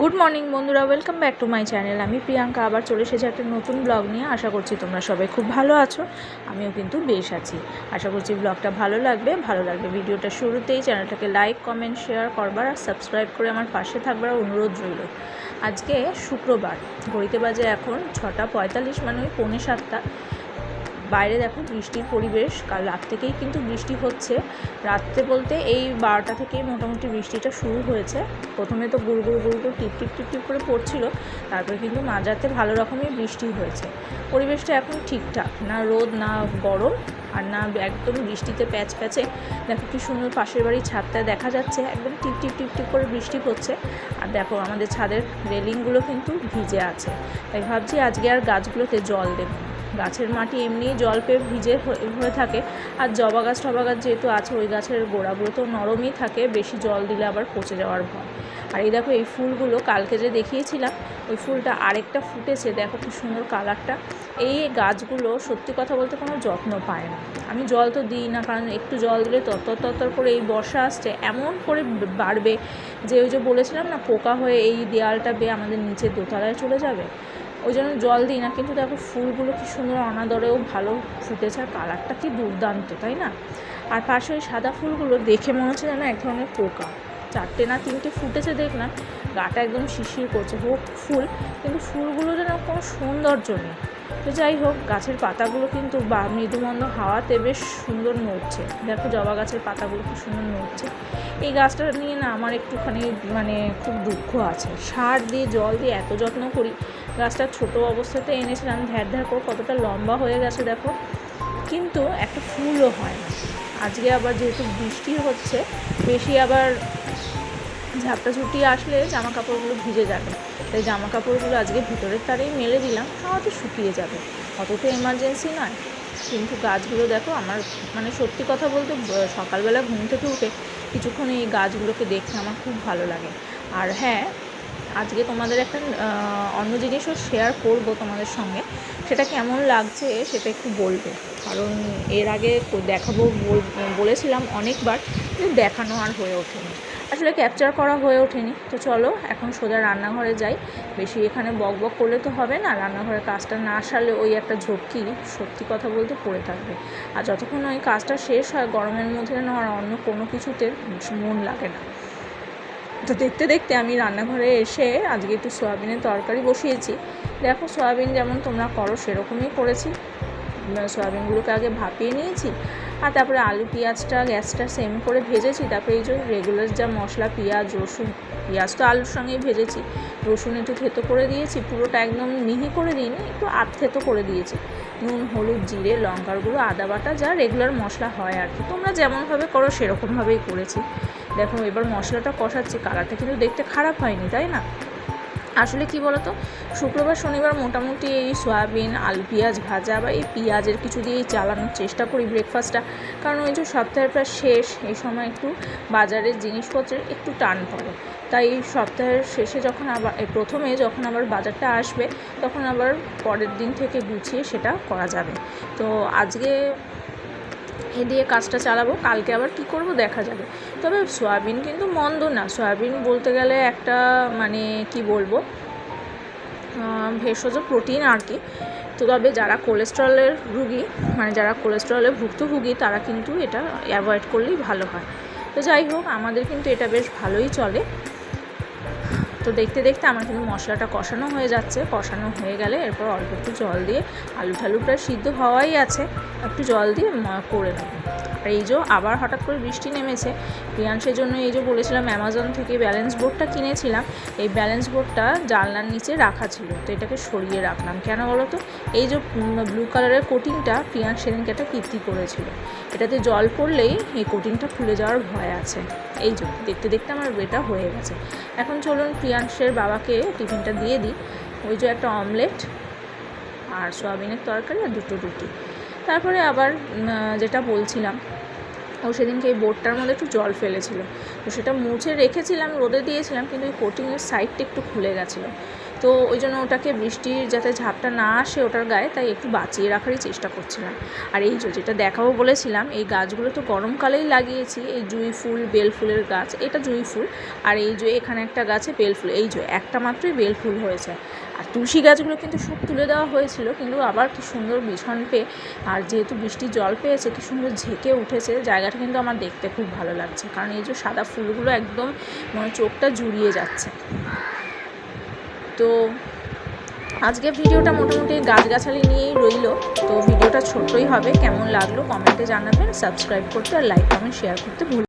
Good morning বন্ধুরা welcome back to my channel আমি প্রিয়াঙ্কা, আবার চলে এসেছি একটা নতুন ব্লগ নিয়ে। আশা করছি তোমরা সবাই খুব ভালো আছো, আমিও কিন্তু বেশ আছি। আশা করছি ব্লগটা ভালো লাগবে। ভালো লাগবে ভিডিওটা শুরুতেই চ্যানেলটাকে লাইক কমেন্ট শেয়ার করবার আর সাবস্ক্রাইব করে আমার পাশে থাকবার অনুরোধ রইল। আজকে শুক্রবার, ঘড়িতে বাজে এখন ছটা পঁয়তাল্লিশ মানে ওই পৌনে সাতটা। বাইরে দেখো বৃষ্টির পরিবেশ, কাল রাত থেকেই কিন্তু বৃষ্টি হচ্ছে। রাত্রে বলতে এই বারোটা থেকেই মোটামুটি বৃষ্টিটা শুরু হয়েছে। প্রথমে তো গুড় গুড় গুড় গুড় টিপ টিপ টিপ টিপ করে পড়ছিল, তারপরে কিন্তু মাঝরাতে ভালো রকমই বৃষ্টি হয়েছে। পরিবেশটা এখন ঠিকঠাক, না রোদ, না গরম, আর না একদম বৃষ্টিতে প্যাচ প্যাচে। দেখো কি সুন্দর পাশের বাড়ির ছাদটা দেখা যাচ্ছে, একদম টিপ টিপ টিপ টিপ করে বৃষ্টি পড়ছে আর দেখো আমাদের ছাদের রেলিংগুলো কিন্তু ভিজে আছে। তাই ভাবছি আজকে আর গাছগুলোতে জল দেবো। গাছের মাটি এমনি জল পেয়ে ভিজে হয়ে থাকে। আর জবা গাছ, টবা গাছ যেহেতু আছে, ওই গাছের গোড়াগুলো তো নরমই থাকে, বেশি জল দিলে আবার পচে যাওয়ার ভয়। আর এই দেখো, এই ফুলগুলো কালকে যে দেখিয়েছিলাম, ওই ফুলটা আরেকটা ফুটেছে, দেখো কি সুন্দর কালারটা। এই গাছগুলো সত্যি কথা বলতে কোনো যত্ন পায় না। আমি জল তো দিই না, কারণ একটু জল দিলে তত্তর তত্তর করে এই বর্ষা আসছে, এমন করে বাড়বে যে ওই যে বলেছিলাম না, পোকা হয়ে এই দেয়ালটা বেয়ে আমাদের নিচে দোতলায় চলে যাবে। ওই জন্য জল দিই না, কিন্তু দেখো ফুলগুলো কি সুন্দর অনাদরেও ভালো ফুটেছে, আর কালারটা কি দুর্দান্ত, তাই না? আর পাশে ওই সাদা ফুলগুলো দেখে মনে হচ্ছে যেন এক ধরনের পোকা। চারটে না তিনটে ফুটেছে দেখলাম। গাটা একদম শিশির করছে, হোক ফুল, কিন্তু ফুলগুলো যেন কোনো সৌন্দর্য নেই। তো যাই হোক, গাছের পাতাগুলো কিন্তু বা মৃদুমন্দ হাওয়াতে বেশ সুন্দর নড়ছে। দেখো জবা গাছের পাতাগুলো খুব সুন্দর নড়ছে। এই গাছটা নিয়ে না আমার একটুখানি মানে খুব দুঃখ আছে। সার দিয়ে, জল দিয়ে এত যত্ন করি, গাছটা ছোট অবস্থাতে এনেছিলাম, ধ্যার ধ্যার করে কতটা লম্বা হয়ে গেছে দেখো। কিন্তু একটা ফুলও হয় না। আজকে আবার যেহেতু বৃষ্টি হচ্ছে, বেশি আবার ঝাপটা ঝুটি আসলে জামা কাপড়গুলো ভিজে যাবে। তাই জামা কাপড়গুলো আজকে ভিতরের তারেই মেলে দিলাম হয়তো শুকিয়ে যাবে। অত তো এমার্জেন্সি নয়, কিন্তু গাছগুলো দেখো আমার মানে সত্যি কথা বলতে সকালবেলা ঘুম থেকে উঠে কিছুক্ষণ এই গাছগুলোকে দেখতে আমার খুব ভালো লাগে। আর হ্যাঁ আজকে তোমাদের একটা অন্য জিনিসও শেয়ার করব তোমাদের সঙ্গে। সেটা কেমন লাগছে সেটা একটু বলবে। কারণ এর আগে দেখাবো বল- বলেছিলাম অনেকবার, কিন্তু দেখানো আর হয়ে ওঠেনি। আসলে ক্যাপচার করা হয়ে ওঠেনি। তো চলো, এখন সোজা রান্নাঘরে যাই। বেশি এখানে বক বক করলে তো হবে না, রান্নাঘরের কাজটা না সারলে ওই একটা ঝক্কি সত্যি কথা বলতে পড়ে থাকবে। আর যতক্ষণ ওই কাজটা শেষ হয়, গরমের মধ্যে না আর অন্য কোনো কিছুতে মন লাগে না। তো দেখতে দেখতে আমি রান্নাঘরে এসে আজকে একটু সয়াবিনের তরকারি বসিয়েছি। দেখো সয়াবিন যেমন তোমরা করো, সেরকমই করেছি। সয়াবিনগুলোকে আগে ভাপিয়ে নিয়েছি, আর তারপরে আলু, পেঁয়াজটা, গ্যাসটা সেম করে ভেজেছি, তারপরে এই যে রেগুলার যা মশলা, পেঁয়াজ, রসুন, পেঁয়াজ তো আলুর সঙ্গেই ভেজেছি, রসুন একটু থেতো করে দিয়েছি, পুরোটা একদম মিহি করে দিইনি, একটু আধ থেতো করে দিয়েছি, নুন, হলুদ, জিরে, লঙ্কার গুঁড়ো, আদা বাটা, যা রেগুলার মশলা হয় আর কি, তোমরা যেমনভাবে করো সেরকমভাবেই করেছি, দেখো এবার মশলাটা কষাচ্ছি, কালারটা কিন্তু দেখতে খারাপ হয়নি, তাই না? আসলে কি বলতো? শুক্রবার, শনিবার মোটামুটি এই সয়াবিন, আলু, পেঁয়াজ ভাজা বা এই পেঁয়াজের কিছু দিয়েই চালানোর চেষ্টা করি ব্রেকফাস্টটা কারণ ওই যে সপ্তাহের প্রায় শেষ, এই সময় একটু বাজারের জিনিসপত্রের একটু টান পড়ে। তাই সপ্তাহের শেষে যখন আবার প্রথমে যখন আবার বাজারটা আসবে, তখন আবার পরের দিন থেকে গুছিয়ে সেটা করা যাবে। তো আজকে দিয়ে কাজটা চালাবো, কালকে আবার কি করব দেখা যাবে। তবে সয়াবিন কিন্তু মন্দ না, সয়াবিন বলতে গেলে একটা মানে কি বলব ভেষজ প্রোটিন আর কি। তো তবে যারা কোলেস্ট্রলের রুগী মানে যারা কোলেস্ট্রলে ভুক্তভোগী, তারা কিন্তু এটা অ্যাভয়েড করলেই ভালো হয়। তো যাই হোক, আমাদের কিন্তু এটা বেশ ভালোই চলে। তো দেখতে দেখতে আমার কিন্তু মশলাটা কষানো হয়ে যাচ্ছে। কষানো হয়ে গেলে এরপর অল্প একটু জল দিয়ে আলু ঠালু প্রায় সিদ্ধ হওয়াই আছে। একটু জল দিয়ে করে নেব। আর এই যে আবার হঠাৎ করে বৃষ্টি নেমেছে। প্রিয়াংশের জন্য এই যে বলেছিলাম অ্যামাজন থেকে ব্যালেন্স বোর্ডটা কিনেছিলাম। এই ব্যালেন্স বোর্ডটা জানলার নিচে রাখা ছিল। তো এটাকে সরিয়ে রাখলাম। কেন বলো তো এই যে ব্লু কালারের কোটিংটা প্রিয়াংশ সেদিনকে একটা কীর্তি করেছিল। এটাতে জল পড়লেই এই কোটিংটা খুলে যাওয়ার ভয় আছে। এই যে, দেখতে দেখতে আমার এটা হয়ে গেছে। এখন চলুন প্রিয়াংশের বাবাকে টিফিনটা দিয়ে দিই। ওই যে একটা অমলেট আর সয়াবিনের তরকারি আর দুটো রুটি। তারপরে আবার যেটা বলছিলাম, ও সেদিনকে এই বোর্ডটার মধ্যে একটু জল ফেলেছিল। তো সেটা মুছে রেখেছিলাম, রোদে দিয়েছিলাম, কিন্তু ওই কোটিংয়ের সাইডটা একটু খুলে গেছিল। তো ওই জন্য ওটাকে বৃষ্টির যাতে ঝাপটা না আসে ওটার গায়ে, তাই একটু বাঁচিয়ে রাখারই চেষ্টা করছিলাম। আর এই যে যেটা দেখাবো বলেছিলাম, এই গাছগুলো তো গরমকালেই লাগিয়েছি, এই জুঁই ফুল, বেল ফুলের গাছ, এটা জুঁই ফুল। আর এই যে এখানে একটা গাছে বেল ফুল, এই যে একটা মাত্রই বেল ফুল হয়েছে। আর তুলসী গাছগুলো কিন্তু সব তুলে দেওয়া হয়েছিল, কিন্তু আবার কি সুন্দর বিছন পেয়ে আর যেহেতু বৃষ্টির জল পেয়েছে, কি সুন্দর ঝেঁকে উঠেছে, জায়গাটা কিন্তু আমার দেখতে খুব ভালো লাগছে। কারণ এই যে সাদা ফুলগুলো একদম মানে চোখটা জুড়িয়ে যাচ্ছে। তো আজকে ভিডিওটা মোটামুটি গাছগাছালি নিয়েই রইল। তো ভিডিওটা ছোট্টই হবে, কেমন লাগল কমেন্টে জানাবেন, সাবস্ক্রাইব করতে আর লাইক, কমেন্ট শেয়ার করতে ভুল